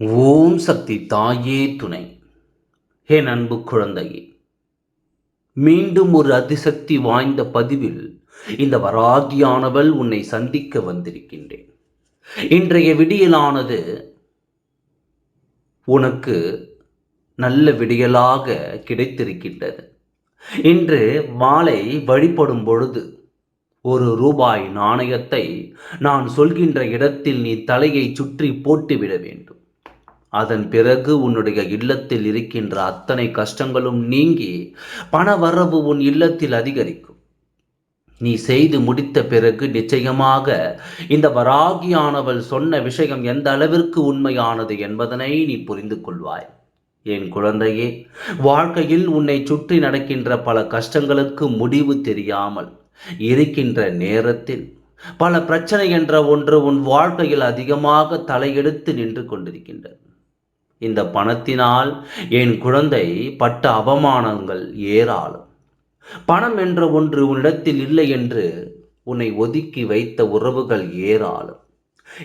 ஓம் சக்தி தாயே துணை. ஹே அன்பு குழந்தையே மீண்டும் ஒரு அதிசக்தி வாய்ந்த பதிவில் இந்த வராகியானவள் உன்னை சந்திக்க வந்திருக்கின்றேன். இன்றைய விடியலானது உனக்கு நல்ல விடியலாக கிடைத்திருக்கின்றது. இன்று மாலை வழிபடும் பொழுது ஒரு ரூபாய் நாணயத்தை நான் சொல்கின்ற இடத்தில் நீ தலையை சுற்றி போட்டுவிட வேண்டும். அதன் பிறகு உன்னுடைய இல்லத்தில் இருக்கின்ற அத்தனை கஷ்டங்களும் நீங்கி பண வரவு உன் இல்லத்தில் அதிகரிக்கும். நீ செய்து முடித்த பிறகு நிச்சயமாக இந்த வராகியானவள் சொன்ன விஷயம் எந்த அளவிற்கு உண்மையானது என்பதனை நீ புரிந்து கொள்வாய். என் குழந்தையே வாழ்க்கையில் உன்னை சுற்றி நடக்கின்ற பல கஷ்டங்களுக்கு முடிவு தெரியாமல் இருக்கின்ற நேரத்தில் பல பிரச்சனை என்ற ஒன்று உன் வாழ்க்கையில் அதிகமாக தலையெடுத்து நின்று கொண்டிருக்கின்றது. இந்த பணத்தினால் என் குழந்தை பட்ட அவமானங்கள் ஏராளம். பணம் என்ற ஒன்று உன்னிடத்தில் இல்லை என்று உன்னை ஒதுக்கி வைத்த உறவுகள் ஏராளம்.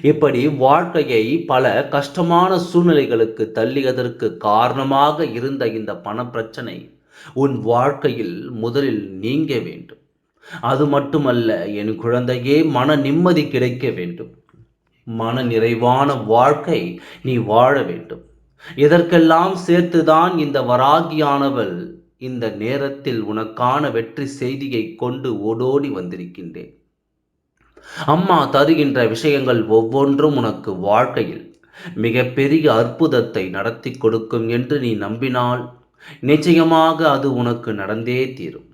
இப்படி வாழ்க்கையை பல கஷ்டமான சூழ்நிலைகளுக்கு தள்ளியதற்கு காரணமாக இருந்த இந்த பண பிரச்சனை உன் வாழ்க்கையில் முதலில் நீங்க வேண்டும். அது மட்டுமல்ல என் குழந்தையே மன நிம்மதி கிடைக்க வேண்டும். மன நிறைவான வாழ்க்கை நீ வாழ வேண்டும். இதற்கெல்லாம் சேர்த்துதான் இந்த வராகியானவள் இந்த நேரத்தில் உனக்கான வெற்றி செய்தியை கொண்டு ஓடோடி வந்திருக்கின்றேன்? அம்மா தருகின்ற விஷயங்கள் ஒவ்வொன்றும் உனக்கு வாழ்க்கையில் மிகப்பெரிய அற்புதத்தை நடத்தி கொடுக்கும் என்று நீ நம்பினால் நிச்சயமாக அது உனக்கு நடந்தே தீரும்.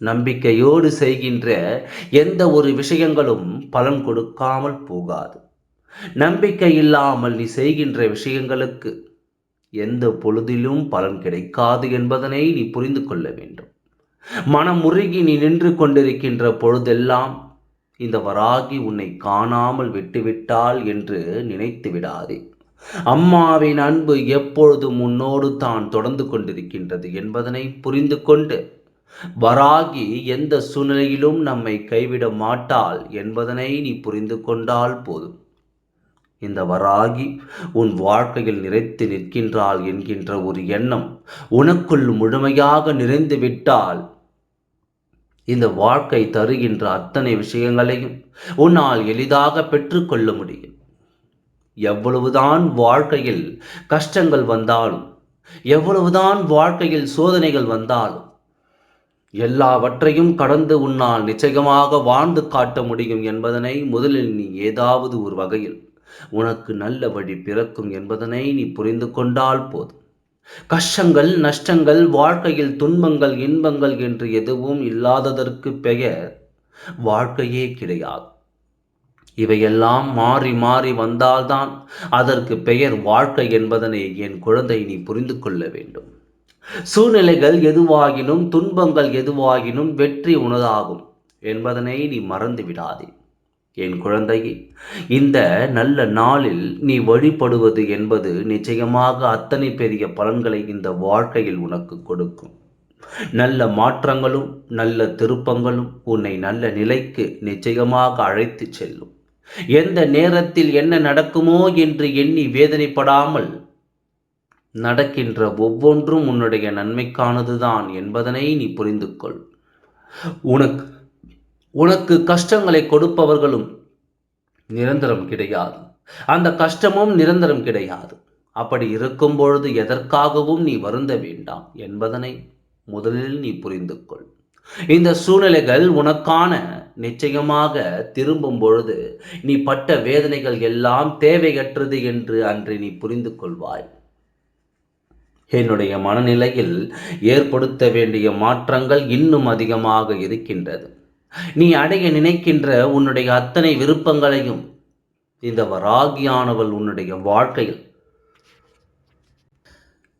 நம்பிக்கையோடு செய்கின்ற எந்த ஒரு விஷயங்களும் பலன் கொடுக்காமல் போகாது. நம்பிக்கை இல்லாமல் நீ செய்கின்ற விஷயங்களுக்கு எந்த பொழுதிலும் பலன் கிடைக்காது என்பதனை நீ புரிந்து கொள்ள வேண்டும். மனம் நீ நின்று கொண்டிருக்கின்ற பொழுதெல்லாம் இந்த வராகி உன்னை காணாமல் விட்டுவிட்டாள் என்று நினைத்து விடாதே. அம்மாவின் அன்பு எப்பொழுதும் உன்னோடு தான் தொடர்ந்து கொண்டிருக்கின்றது என்பதனை புரிந்து கொண்டு வராகி எந்த சூழ்நிலையிலும் நம்மை கைவிட மாட்டாள் என்பதனை நீ புரிந்து கொண்டால் போதும். இந்த வராகி உன் வாழ்க்கையில் நிறைத்து நிற்கின்றாள் என்கின்ற ஒரு எண்ணம் உனக்குள் முழுமையாக நிறைந்து விட்டால் இந்த வாழ்க்கை தருகின்ற அத்தனை விஷயங்களையும் உன்னால் எளிதாக பெற்றுக்கொள்ள முடியும். எவ்வளவுதான் வாழ்க்கையில் கஷ்டங்கள் வந்தாலும் எவ்வளவுதான் வாழ்க்கையில் சோதனைகள் வந்தாலும் எல்லாவற்றையும் கடந்து உன்னால் நிச்சயமாக வாழ்ந்து காட்ட முடியும் என்பதனை முதலில் நீ ஏதாவது ஒரு வகையில் உனக்கு நல்ல வழி பிறக்கும் என்பதனை நீ புரிந்து கொண்டால் போதும். கஷ்டங்கள் நஷ்டங்கள் வாழ்க்கையில் துன்பங்கள் இன்பங்கள் என்று எதுவும் இல்லாததற்கு பெயர் வாழ்க்கையே கிடையாது. இவையெல்லாம் மாறி மாறி வந்தால்தான் அதற்கு பெயர் வாழ்க்கை என்பதனை என் குழந்தை நீ புரிந்து கொள்ள வேண்டும். சூழ்நிலைகள் எதுவாகினும் துன்பங்கள் எதுவாகினும் வெற்றி உனதாகும் என்பதனை நீ மறந்து விடாதே. என் குழந்தையே இந்த நல்ல நாளில் நீ வழிபடுவது என்பது நிச்சயமாக அத்தனை பெரிய பலன்களை இந்த வாழ்க்கையில் உனக்கு கொடுக்கும். நல்ல மாற்றங்களும் நல்ல திருப்பங்களும் உன்னை நல்ல நிலைக்கு நிச்சயமாக அழைத்து செல்லும். எந்த நேரத்தில் என்ன நடக்குமோ என்று எண்ணி வேதனைப்படாமல் நடக்கின்ற ஒவ்வொன்றும் உன்னுடைய நன்மைக்கானதுதான் என்பதனை நீ புரிந்து கொள் உனக்கு உனக்கு கஷ்டங்களை கொடுப்பவர்களும் நிரந்தரம் கிடையாது. அந்த கஷ்டமும் நிரந்தரம் கிடையாது. அப்படி இருக்கும் பொழுது எதற்காகவும் நீ வருந்த வேண்டாம் என்பதனை முதலில் நீ புரிந்து கொள் இந்த சூழ்நிலைகள் உனக்கான நிச்சயமாக திரும்பும் பொழுது நீ பட்ட வேதனைகள் எல்லாம் தேவையற்றது என்று அன்று நீ புரிந்து கொள்வாய் என்னுடைய மனநிலையில் ஏற்படுத்த வேண்டிய மாற்றங்கள் இன்னும் அதிகமாக இருக்கின்றது. நீ அடைய நினைக்கின்ற உன்னுடைய அத்தனை விருப்பங்களையும் இந்த வராகியானவள் உன்னுடைய வாழ்க்கையில்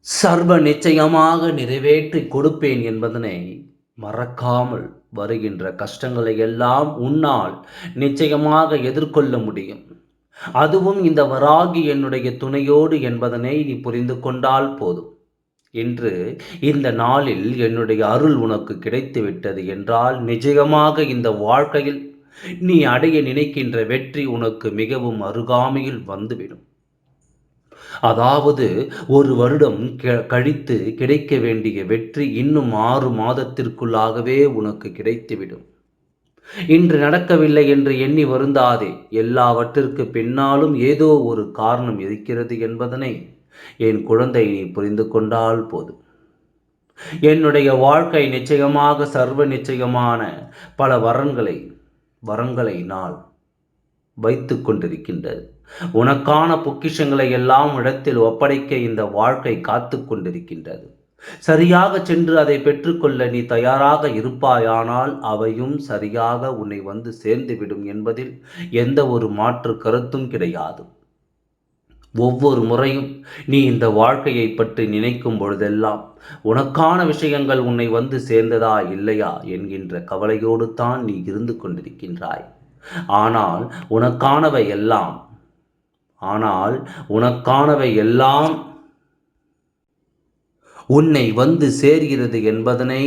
சர்வ நிச்சயமாக நிறைவேற்றி கொடுப்பேன் என்பதனை மறக்காமல் வருகின்ற கஷ்டங்களை எல்லாம் உன்னால் நிச்சயமாக எதிர்கொள்ள முடியும். அதுவும் இந்த வராகி என்னுடைய துணையோடு என்பதனை நீ புரிந்து கொண்டால் போதும். என்று இந்த நாளில் என்னுடைய அருள் உனக்கு கிடைத்துவிட்டது என்றால் நிச்சயமாக இந்த வாழ்க்கையில் நீ அடைய நினைக்கின்ற வெற்றி உனக்கு மிகவும் அருகாமையில் வந்துவிடும். அதாவது ஒரு வருடம் கழித்து கிடைக்க வேண்டிய வெற்றி இன்னும் ஆறு மாதத்திற்குள்ளாகவே உனக்கு கிடைத்துவிடும். இன்று நடக்கவில்லை என்று எண்ணி வருந்தாதே எல்லாவற்றிற்கு பின்னாலும் ஏதோ ஒரு காரணம் இருக்கிறது என்பதனை என் குழந்தை நீ புரிந்து கொண்டால் போதும். என்னுடைய வாழ்க்கை நிச்சயமாக சர்வ நிச்சயமான பல வரன்களை வரங்களை நான் வைத்து கொண்டிருக்கின்றது. உனக்கான பொக்கிஷங்களை எல்லாம் இடத்தில் ஒப்படைக்க இந்த வாழ்க்கை காத்து கொண்டிருக்கின்றது. சரியாக சென்று அதை பெற்றுக்கொள்ள நீ தயாராக இருப்பாயானால் அவையும் சரியாக உன்னை வந்து சேர்ந்துவிடும் என்பதில் எந்த ஒரு மாற்று கருத்தும் கிடையாது. ஒவ்வொரு முறையும் நீ இந்த வாழ்க்கையை பற்றி நினைக்கும் பொழுதெல்லாம் உனக்கான விஷயங்கள் உன்னை வந்து சேர்ந்ததா இல்லையா என்கின்ற கவலையோடு தான் நீ இருந்து கொண்டிருக்கின்றாய். ஆனால் உனக்கானவை எல்லாம் ஆனால் உனக்கானவை எல்லாம் உன்னை வந்து சேர்கிறது என்பதனை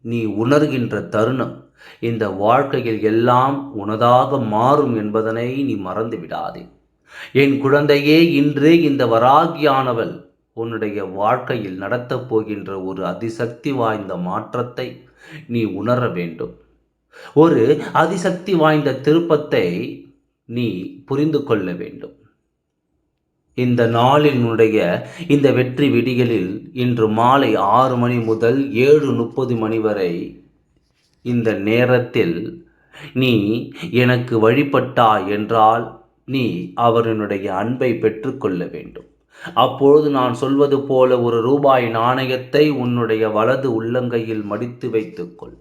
நீ உணர்கின்ற தருணம் இந்த வாழ்க்கையில் எல்லாம் உனதாக மாறும் என்பதனை நீ மறந்து விடாதே என் குழந்தையே இன்று இந்த வராகியானவள் உன்னுடைய வாழ்க்கையில் நடத்தப் போகின்ற ஒரு அதிசக்தி வாய்ந்த மாற்றத்தை நீ உணர வேண்டும். ஒரு அதிசக்தி வாய்ந்த திருப்பத்தை நீ புரிந்து கொள்ள வேண்டும். இந்த நாளினுடைய இந்த வெற்றி விடிகளில் இன்று மாலை ஆறு மணி முதல் ஏழு முப்பது மணி வரை இந்த நேரத்தில் நீ எனக்கு வழிபட்டா என்றால் நீ அவரினுடைய அன்பை பெற்றுக்கொள்ள வேண்டும். அப்பொழுது நான் சொல்வது போல ஒரு ரூபாய் நாணயத்தை உன்னுடைய வலது உள்ளங்கையில் மடித்து வைத்துக்கொள்.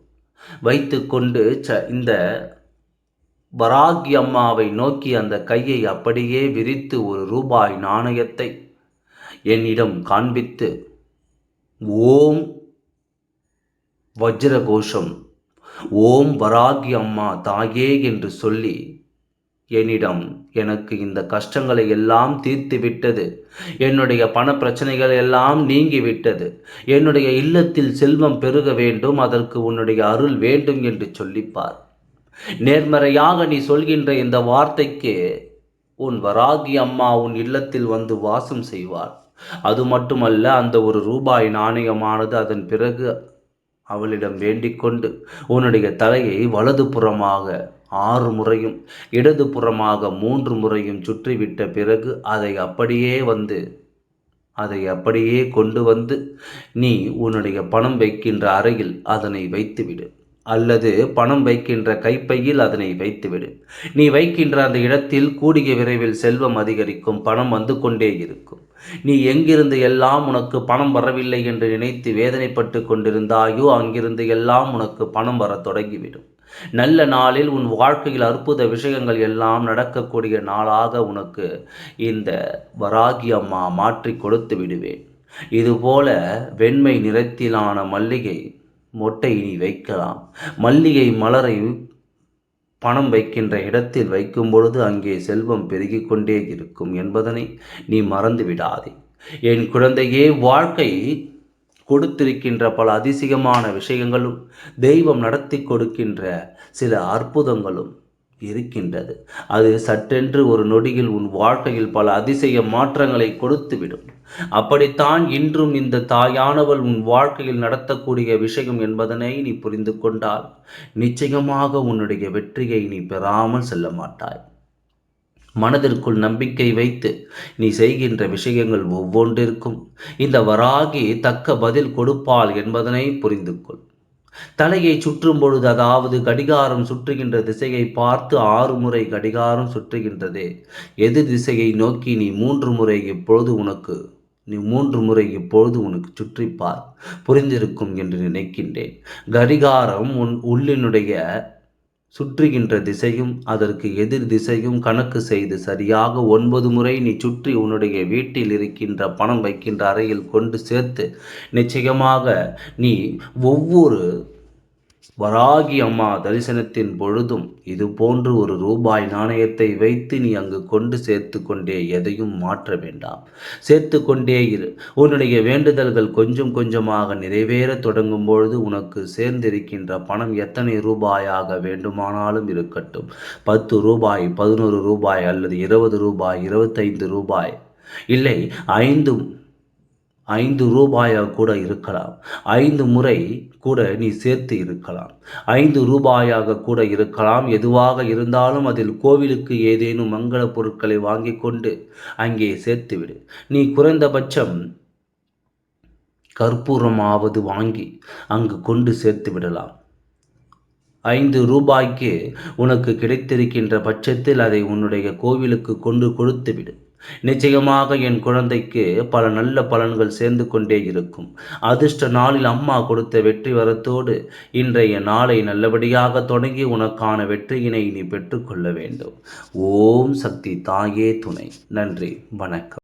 வைத்துக்கொண்டு ச இந்த வராகி அம்மாவை நோக்கி அந்த கையை அப்படியே விரித்து ஒரு ரூபாய் நாணயத்தை என்னிடம் காண்பித்து ஓம் வஜ்ரகோஷம் ஓம் வராகி அம்மா தாயே என்று சொல்லி என்னிடம் எனக்கு இந்த கஷ்டங்களை எல்லாம் தீர்த்து விட்டது. என்னுடைய பண பிரச்சனைகள் எல்லாம் நீங்கி விட்டது. என்னுடைய இல்லத்தில் செல்வம் பெருக வேண்டும் அதற்கு உன்னுடைய அருள் வேண்டும் என்று சொல்லிப்பார். நேர்மறையாக நீ சொல்கின்ற இந்த வார்த்தைக்கு உன் வராகி அம்மா உன் இல்லத்தில் வந்து வாசம் செய்வாள். அது மட்டுமல்ல அந்த ஒரு ரூபாய் நாணயமானது அதன் பிறகு அவளிடம் வேண்டிக் கொண்டு உன்னுடைய தலையை வலது புறமாக ஆறு முறையும் இடது புறமாக மூன்று முறையும் சுற்றிவிட்ட பிறகு அதை அப்படியே வந்து அதை அப்படியே கொண்டு வந்து நீ உன்னுடைய பணம் வைக்கின்ற அறையில் அதனை வைத்துவிடு. அல்லது பணம் வைக்கின்ற கைப்பையில் அதனை வைத்துவிடு. நீ வைக்கின்ற அந்த இடத்தில் கூடிய விரைவில் செல்வம் அதிகரிக்கும் பணம் வந்து கொண்டே இருக்கும். நீ எங்கிருந்து எல்லாம் உனக்கு பணம் வரவில்லை என்று நினைத்து வேதனைப்பட்டு கொண்டிருந்தாயோ அங்கிருந்து எல்லாம் உனக்கு பணம் வர தொடங்கிவிடும். நல்ல நாளில் உன் வாழ்க்கையில் அற்புத விஷயங்கள் எல்லாம் நடக்கக்கூடிய நாளாக உனக்கு இந்த வராகி அம்மா மாற்றி கொடுத்து விடுவேன். இதுபோல வெண்மை நிறத்திலான மல்லிகை மொட்டை நீ வைக்கலாம். மல்லிகை மலரை பணம் வைக்கின்ற இடத்தில் வைக்கும் பொழுது அங்கே செல்வம் பெருகிக் கொண்டே இருக்கும் என்பதனை நீ மறந்து விடாதே என் குழந்தையே வாழ்க்கை கொடுத்திருக்கின்ற பல அதிசயமான விஷயங்களும் தெய்வம் நடத்தி கொடுக்கின்ற சில அற்புதங்களும் இருக்கின்றது. அது சட்டென்று ஒரு நொடியில் உன் வாழ்க்கையில் பல அதிசய மாற்றங்களை கொடுத்துவிடும். அப்படித்தான் இன்றும் இந்த தாயானவள் உன் வாழ்க்கையில் நடத்தக்கூடிய விஷயம் என்பதனை நீ புரிந்து கொண்டால் நிச்சயமாக உன்னுடைய வெற்றியை நீ பெறாமல் செல்ல மாட்டாய். மனதிற்குள் நம்பிக்கை வைத்து நீ செய்கின்ற விஷயங்கள் ஒவ்வொன்றிற்கும் இந்த வராகி தக்க பதில் கொடுப்பாள் என்பதனை புரிந்து கொள் தலையை சுற்றும் பொழுது அதாவது கடிகாரம் சுற்றுகின்ற திசையை பார்த்து ஆறு முறை கடிகாரம் சுற்றுகின்றதே. எதிர் திசையை நோக்கி நீ மூன்று முறை இப்பொழுது உனக்கு நீ மூன்று முறை இப்பொழுது உனக்கு சுற்றிப்பார். புரிந்திருக்கும் என்று நினைக்கின்றேன். கடிகாரம் உன் உள்ளினுடைய சுற்றுகின்ற திசையும் அதற்கு எதிர் திசையும் கணக்கு செய்து சரியாக ஒன்பது முறை நீ சுற்றி உன்னுடைய வீட்டில் இருக்கின்ற பணம் வைக்கின்ற அறையில் கொண்டு சேர்த்து நிச்சயமாக நீ ஒவ்வொரு வராகி அம்மா தரிசனத்தின் பொழுதும் இது போன்று ஒரு ரூபாய் நாணயத்தை வைத்து நீ அங்கு கொண்டு சேர்த்து கொண்டே எதையும் மாற்ற வேண்டாம். சேர்த்து கொண்டே இரு. உன்னுடைய வேண்டுதல்கள் கொஞ்சம் கொஞ்சமாக நிறைவேற தொடங்கும் பொழுது உனக்கு சேர்ந்திருக்கின்ற பணம் எத்தனை ரூபாயாக வேண்டுமானாலும் இருக்கட்டும். பத்து ரூபாய் பதினோரு ரூபாய் அல்லது இருபது ரூபாய் இருபத்தைந்து ரூபாய். இல்லை ஐந்தும் ஐந்து ரூபாயாக கூட இருக்கலாம். ஐந்து முறை கூட நீ சேர்த்து இருக்கலாம். ஐந்து ரூபாயாக கூட இருக்கலாம். எதுவாக இருந்தாலும் அதில் கோவிலுக்கு ஏதேனும் மங்கள பொருட்களை வாங்கி கொண்டு அங்கே சேர்த்துவிடு. நீ குறைந்தபட்சம் கற்பூரமாவது வாங்கி அங்கு கொண்டு சேர்த்து விடலாம். ஐந்து ரூபாய்க்கு உனக்கு கிடைத்திருக்கின்ற பட்சத்தில் அதை உன்னுடைய கோவிலுக்கு கொண்டு கொடுத்து விடு நிச்சயமாக என் குழந்தைக்கு பல நல்ல பலன்கள் சேர்ந்து கொண்டே இருக்கும். அதிர்ஷ்ட நாளில் அம்மா கொடுத்த வெற்றி வரத்தோடு இன்றைய நாளை நல்லபடியாக தொடங்கி உனக்கான வெற்றியினை நீ பெற்றுக்கொள்ள வேண்டும். ஓம் சக்தி தாயே துணை. நன்றி. வணக்கம்.